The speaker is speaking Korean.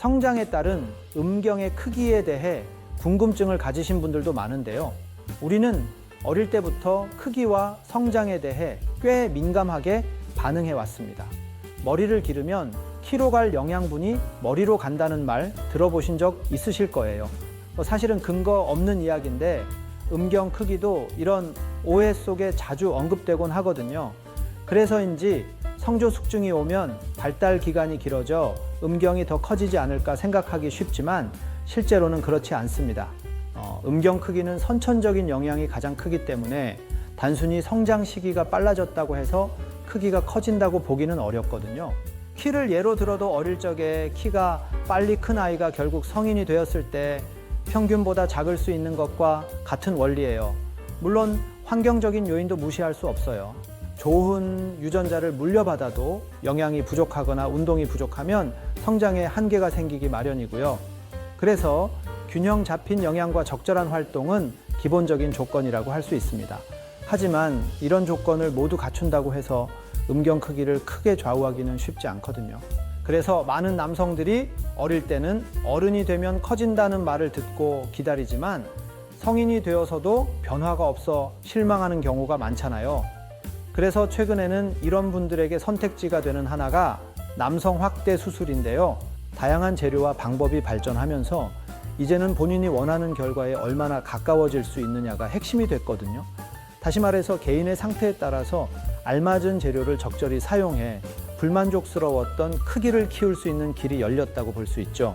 성장에 따른 음경의 크기에 대해 궁금증을 가지신 분들도 많은데요. 우리는 어릴 때부터 크기와 성장에 대해 꽤 민감하게 반응해 왔습니다. 머리를 기르면 키로 갈 영양분이 머리로 간다는 말 들어보신 적 있으실 거예요. 뭐 사실은 근거 없는 이야기인데 음경 크기도 이런 오해 속에 자주 언급되곤 하거든요. 그래서인지 성조 숙증이 오면 발달 기간이 길어져 음경이 더 커지지 않을까 생각하기 쉽지만 실제로는 그렇지 않습니다. 어, 음경 크기는 선천적인 영향이 가장 크기 때문에 단순히 성장 시기가 빨라졌다고 해서 크기가 커진다고 보기는 어렵거든요. 키를 예로 들어도 어릴 적에 키가 빨리 큰 아이가 결국 성인이 되었을 때 평균보다 작을 수 있는 것과 같은 원리예요. 물론 환경적인 요인도 무시할 수 없어요. 좋은 유전자를 물려받아도 영양이 부족하거나 운동이 부족하면 성장에 한계가 생기기 마련이고요. 그래서 균형 잡힌 영양과 적절한 활동은 기본적인 조건이라고 할 수 있습니다. 하지만 이런 조건을 모두 갖춘다고 해서 음경 크기를 크게 좌우하기는 쉽지 않거든요. 그래서 많은 남성들이 어릴 때는 어른이 되면 커진다는 말을 듣고 기다리지만 성인이 되어서도 변화가 없어 실망하는 경우가 많잖아요. 그래서 최근에는 이런 분들에게 선택지가 되는 하나가 남성 확대 수술인데요. 다양한 재료와 방법이 발전하면서 이제는 본인이 원하는 결과에 얼마나 가까워질 수 있느냐가 핵심이 됐거든요. 다시 말해서 개인의 상태에 따라서 알맞은 재료를 적절히 사용해 불만족스러웠던 크기를 키울 수 있는 길이 열렸다고 볼 수 있죠.